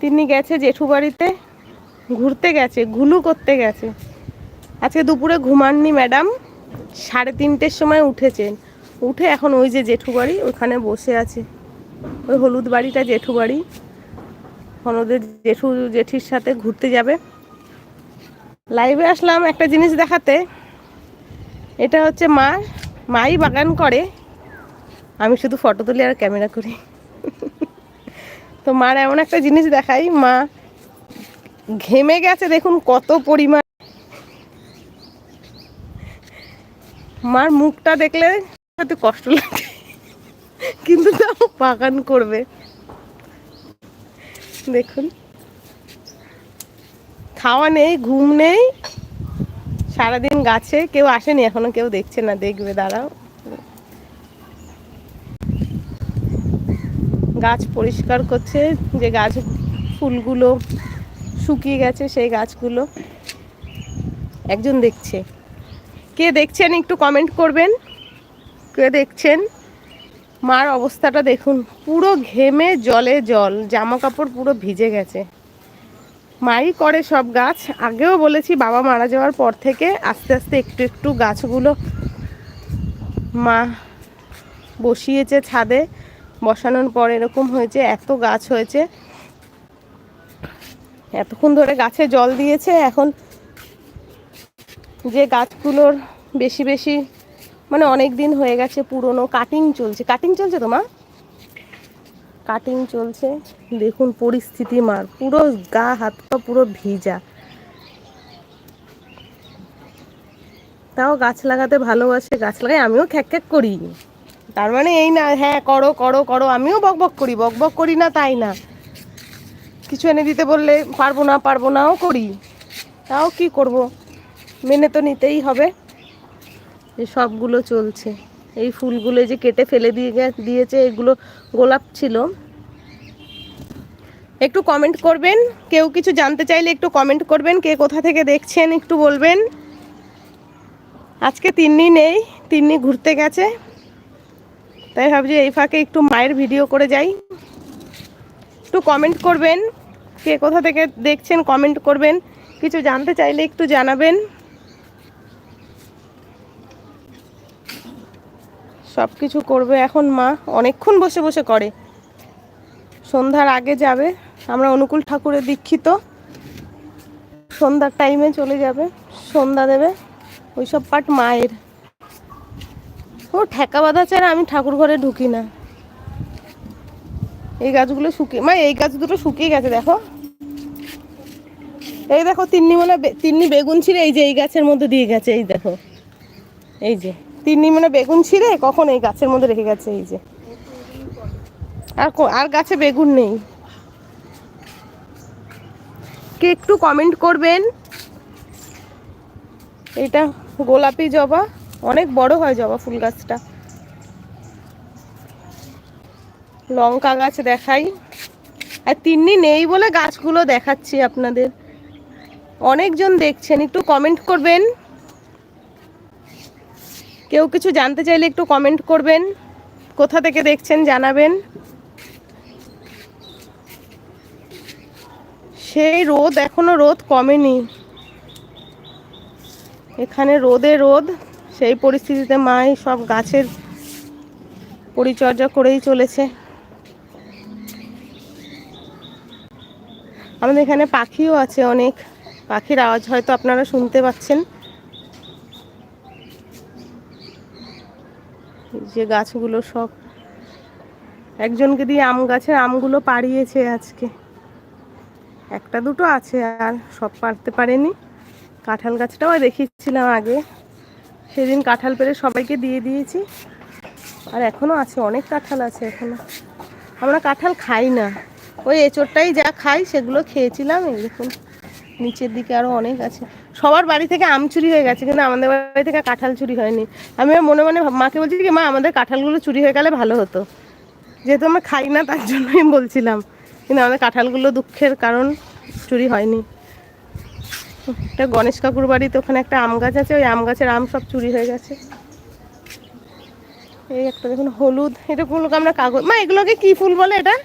তিনি গেছে জেঠু বাড়িতে ঘুরতে গেছে ঘুলু করতে গেছে। আজকে দুপুরে ঘুমাননি ম্যাডাম, সাড়ে তিনটের সময় উঠেছেন। উঠে এখন ওই যে জেঠু বাড়ি ওখানে বসে আছে। ওই হলুদ বাড়িটা জেঠু বাড়ি এখন ওদের জেঠু জেঠির সাথে ঘুরতে যাবে। লাইভে আসলাম একটা জিনিস দেখাতে। এটা হচ্ছে মা, মাই বাগান করে। আমি শুধু ফটো তুলি আর ক্যামেরা করি। তো মার এমন একটা জিনিস দেখাই, মা ঘেমে গেছে, দেখুন কত পরিমাণ। মার মুখটা দেখলে হয়তো কষ্ট লাগে, কিন্তু তাও বাগান করবে। দেখুন। খাওয়া নেই, ঘুম নেই। সারাদিন গাছে কেউ আসেনি, এখনও কেউ দেখছে না, দেখবে, দাঁড়াও। গাছ পরিষ্কার করছে, যে গাছ ফুলগুলো শুকিয়ে গেছে, সেই গাছগুলো একজন দেখছে। কে দেখছেন একটু কমেন্ট করবেন? কে দেখছেন? মার অবস্থাটা দেখুন। পুরো ঘেমে জলে জল জামা কাপড় পুরো ভিজে গেছে। মাই করে সব গাছ। আগেও বলেছি বাবা মারা যাওয়ার পর থেকে আস্তে আস্তে একটু একটু গাছগুলো মা বসিয়েছে ছাদে। বসানোর পর এরকম হয়েছে, এত গাছ হয়েছে। এতক্ষণ ধরে গাছে জল দিয়েছে, এখন যে গাছগুলোর বেশি বেশি মানে অনেক দিন হয়ে গেছে পুরনো কাটিং চলছে। কাটিং চলছে তো মা? কাটিং চলছে। দেখুন পরিস্থিতি মার, পুরো গা হাত পা পুরো ভিজা। তাও গাছ লাগাতে ভালোবাসে, গাছ লাগাই, আমিও খ্যাক খ্যাক করি। তার মানে এই না হ্যাঁ করো করো করো, আমিও বক বক করি, বক বক করি না তাই না। কিছু এনে দিতে বললে পারব না, পারব নাও করি। তাও কি করব? মেনে তো নিতেই হবে। যে সবগুলো চলছে। এই ফুলগুলো যে কেটে ফেলে দিয়ে দিয়েছে, এগুলো গোলাপ ছিল। একটু কমেন্ট করবেন, কেউ কিছু জানতে চাইলে একটু কমেন্ট করবেন, কে কোথা থেকে দেখছেন একটু বলবেন। আজকে তিন্নি নেই, তিন্নি ঘুরতে গেছে। তাই ভাবছি এই ফাঁকে একটু মায়ের ভিডিও করে যাই। একটু কমেন্ট করবেন, কে কোথা থেকে দেখছেন কমেন্ট করবেন, কিছু জানতে চাইলে একটু জানাবেন। সব কিছু করবে এখন মা, অনেকক্ষণ বসে বসে করে। সন্ধ্যার আগে যাবে, আমরা অনুকূল ঠাকুরের দীক্ষিত। সন্ধ্যার টাইমে চলে যাবে, সন্ধ্যা দেবে, ওইসব পাট মায়ের। ও ঠেকা বাঁধা ছাড়া আমি ঠাকুর ঘরে ঢুকি না। এই গাছগুলো শুকিয়ে মানে এই গাছ দুটো শুকিয়ে গেছে, দেখো। এই দেখো, তিন্নি মানে তিন্নি বেগুন ছিঁড়ে এই যে এই গাছের মধ্যে দিয়ে গেছে, এই দেখো। এই যে, তিন্নি মানে বেগুন ছিঁড়ে কখন এই গাছের মধ্যে রেখে গেছে, এই যে। আর আর গাছে বেগুন নেই। কে একটু কমেন্ট করবেন? এটা গোলাপি জবা। অনেক বড় হয় জবা ফুল গাছটা। লঙ্কা গাছ দেখাই। আর তিন্নি নেই বলে গাছগুলো দেখাচ্ছি আপনাদের। অনেকজন দেখছেন, একটু কমেন্ট করবেন। কেউ কিছু জানতে চাইলে একটু কমেন্ট করবেন। কোথা থেকে দেখছেন জানাবেন। সেই রোদ, এখনও রোদ কমেনি। এখানে রোদে রোদ। সেই পরিস্থিতিতে মাই সব গাছের পরিচর্যা করেই চলেছে। আমাদের এখানে পাখিও আছে অনেক। পাখির আওয়াজ হয়তো আপনারা শুনতে পাচ্ছেন। যে গাছগুলো সব। একজনকে দিয়ে আম গাছের আমগুলো পাড়িয়েছে আজকে। একটা দুটো আছে আর সব পারতে পারেনি। কাঁঠাল গাছটাও দেখিয়েছিলাম আগে। সেদিন কাঁঠাল পেরে সবাইকে দিয়ে দিয়েছি। আর এখনও আছে, অনেক কাঁঠাল আছে এখনও। আমরা কাঁঠাল খাই না। ওই এঁচোড়টাই যা খাই, সেগুলো খেয়েছিলাম, এই দেখুন, নিচের দিকে আরও অনেক আছে। সবার বাড়ি থেকে আম চুরি হয়ে গেছে, কিন্তু আমাদের বাড়ি থেকে কাঁঠাল চুরি হয়নি। আমি মনে মনে মাকে বলছি কি, মা, আমাদের কাঁঠালগুলো চুরি হয়ে গেলে ভালো হতো। যেহেতু আমরা খাই না, তার জন্যই বলছিলাম। কিন্তু আমাদের কাঁঠালগুলো দুঃখের কারণ, চুরি হয়নি। একটা গণেশ কাকুর বাড়িতে ওখানে একটা আম গাছ আছে, ওই আম গাছের আম সব চুরি হয়ে গেছে। এই একটা দেখুন, হলুদ, এটা ফুলকে আমরা কাগজ মা, এগুলোকে কি ফুল বলে এটা?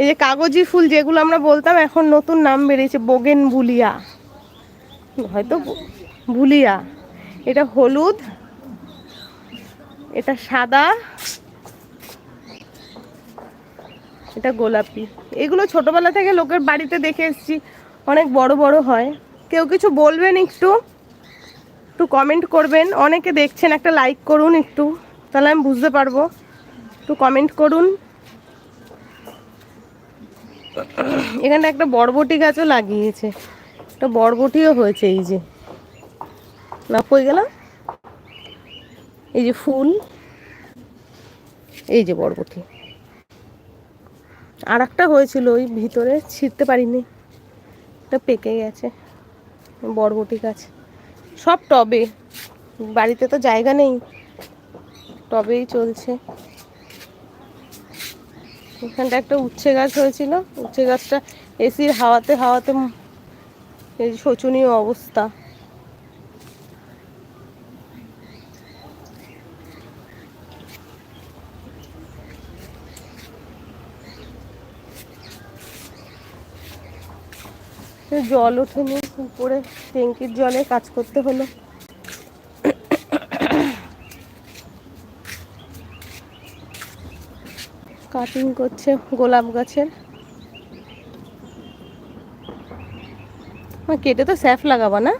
এই যে কাগজি ফুল যেগুলো আমরা বলতাম, এখন নতুন নাম বেরিয়েছে, বোগেন বুলিয়া। হয়তো বুলিয়া। এটা হলুদ, এটা সাদা এটা গোলাপি। এগুলো ছোটবেলা থেকে লোকের বাড়িতে দেখে এসছি। অনেক বড় বড় হয়। কেউ কিছু বলবেন একটু? একটু কমেন্ট করবেন। অনেকে দেখছেন, একটা লাইক করুন একটু। তাহলে আমি বুঝতে পারব। একটু কমেন্ট করুন। এখানটা একটা বরবটি গাছও লাগিয়েছে। একটা বরবটিও হয়েছে এই যে। না, কই গেলাম? এই যে ফুল। এই যে বরবটি। আর একটা হয়েছিল, ওই ভিতরে ছিঁড়তে পারিনি। এটা পেকে গেছে, বরবটি গাছ। সব টবে, বাড়িতে তো জায়গা নেই, টবেই চলছে। এখানটা একটা উচ্ছে গাছ হয়েছিল, উচ্ছে গাছটা এসির হাওয়াতে হাওয়াতে শোচনীয় অবস্থা। জল ওঠেনি উপরে ট্যাঙ্কির জলে কাজ করতে হলো। কাটিং করছে গোলাপ গাছের। কেটে তো স্যাফ লাগাবা না?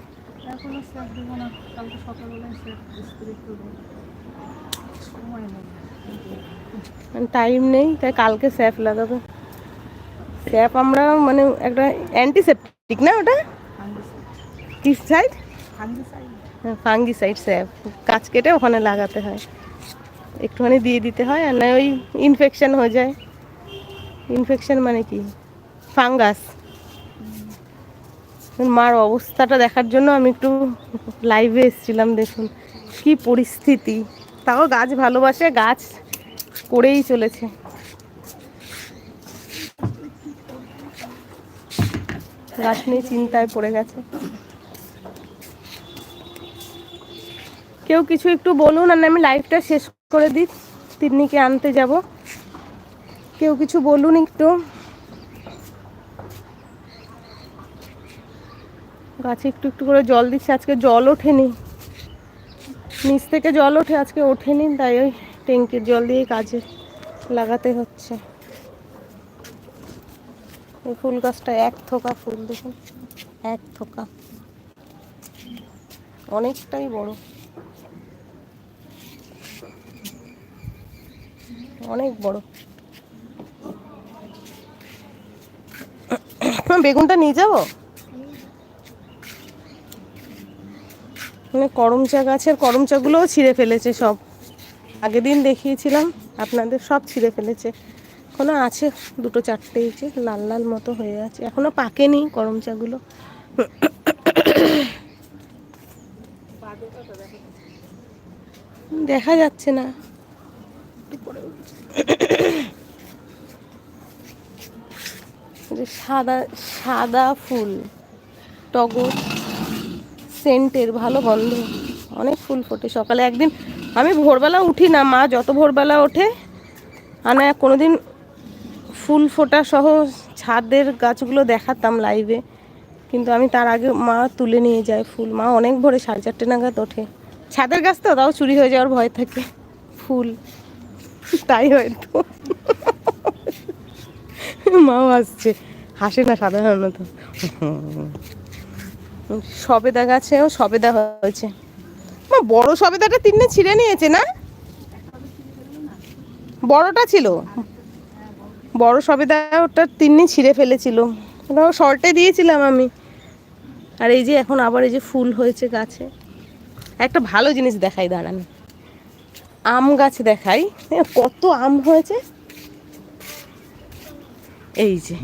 টাইম নেই। তাই কালকে স্যাফ লাগাবে। স্যাফ আমরা মানে একটা অ্যান্টিসেপটিক না ওটা? কি সাইড ফাঙ্গিসাইড ফাঙ্গিসাইড স্যাপ গাছ কেটে ওখানে লাগাতে হয়। একটুখানি দিয়ে দিতে হয়, আর না ওই ইনফেকশন হয়ে যায়। ইনফেকশন মানে কি? ফাঙ্গাস মার অবস্থাটা দেখার জন্য আমি একটু লাইভে এসেছিলাম, দেখুন। কি পরিস্থিতি। তাও গাছ ভালোবাসে, গাছ করেই চলেছে। গাছ নিয়ে চিন্তায় পড়ে গেছে। কেউ কিছু একটু বলুন আর আমি লাইভটা শেষ করে দিই। তিন্নিকে আনতে যাব। কেউ কিছু বলুন একটু। গাছে একটু একটু করে জল দিচ্ছে, আজকে জল ওঠেনি। নিচ থেকে জল ওঠে, আজকে ওঠেনি, তাই ওই ট্যাঙ্কির জল দিয়েই কাজে লাগাতে হচ্ছে। এই ফুল গাছটা এক থোকা ফুল, দেখুন। এক থোকা। অনেকটাই বড়। অনেক বড়। বেগুনটা নিয়ে যাব? মানে করমচা গাছের করমচাগুলোও ছিঁড়ে ফেলেছে সব। আগের দিন দেখিয়েছিলাম, আপনাদের সব ছিঁড়ে ফেলেছে। এখনও আছে, দুটো চারটে যে লাল লাল মতো হয়ে আছে। এখনও পাকেনি করমচাগুলো দেখা যাচ্ছে না। সাদা সাদা ফুল, টগর, সেন্টের ভালো গন্ধ। অনেক ফুল ফোটে। সকালে একদিন আমি ভোরবেলা উঠি না, মা যত ভোরবেলা ওঠে, আনা কোনোদিন ফুল ফোটা সহ ছাদের গাছগুলো দেখাতাম লাইভে কিন্তু আমি তার আগে মা তুলে নিয়ে যায় ফুল। মা অনেক ভোরে সাড়ে চারটে নাগাদ ওঠে। ছাদের গাছ তো, তাও চুরি হয়ে যাওয়ার ভয় থাকে। ফুল। তাই হয়তো। মাও আসছে। হাসে না সাধারণত। সবেদা গাছেও সবেদা হয়েছে। মা, বড় সবেদাটা তিনটে ছিঁড়ে নিয়েছে না? বড়টা ছিল? বড় সবেদা ওটা তিন্নি ছিঁড়ে ফেলেছিল। ওটা শর্টে দিয়েছিলাম আমি। আর এই যে এখন আবার এই যে ফুল হয়েছে গাছে। একটা ভালো জিনিস দেখাই, দাঁড়ান। আম গাছ দেখাই। কত আম হয়েছে। এই যে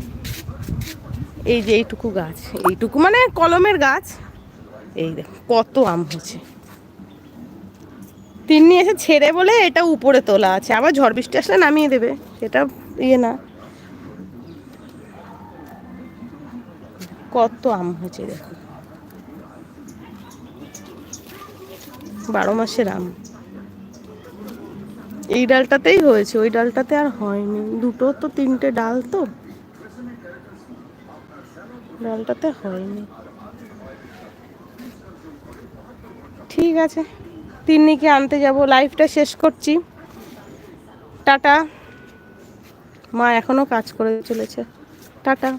এই যে এইটুকু গাছ। এইটুকু মানে কলমের গাছ। এই দেখ, কত আম হয়েছে। তিন্নি এসে ছেড়ে বলে এটা উপরে তোলা আছে। আবার ঝড় বৃষ্টি আসলে নামিয়ে দেবে। সেটা ইয়ে না। কত আম হয়েছে দেখো। বারো মাসের আম। এই ডালটাতেই হয়েছে। ওই ডালটাতে আর হয়নি। দুটো তো তিনটে ডাল তো। ডালটাতে হয়নি। ঠিক আছে। তিন্নিকে আনতে যাব। লাইফটা শেষ করছি। টাটা। মা এখনও কাজ করে চলেছে। টাটা।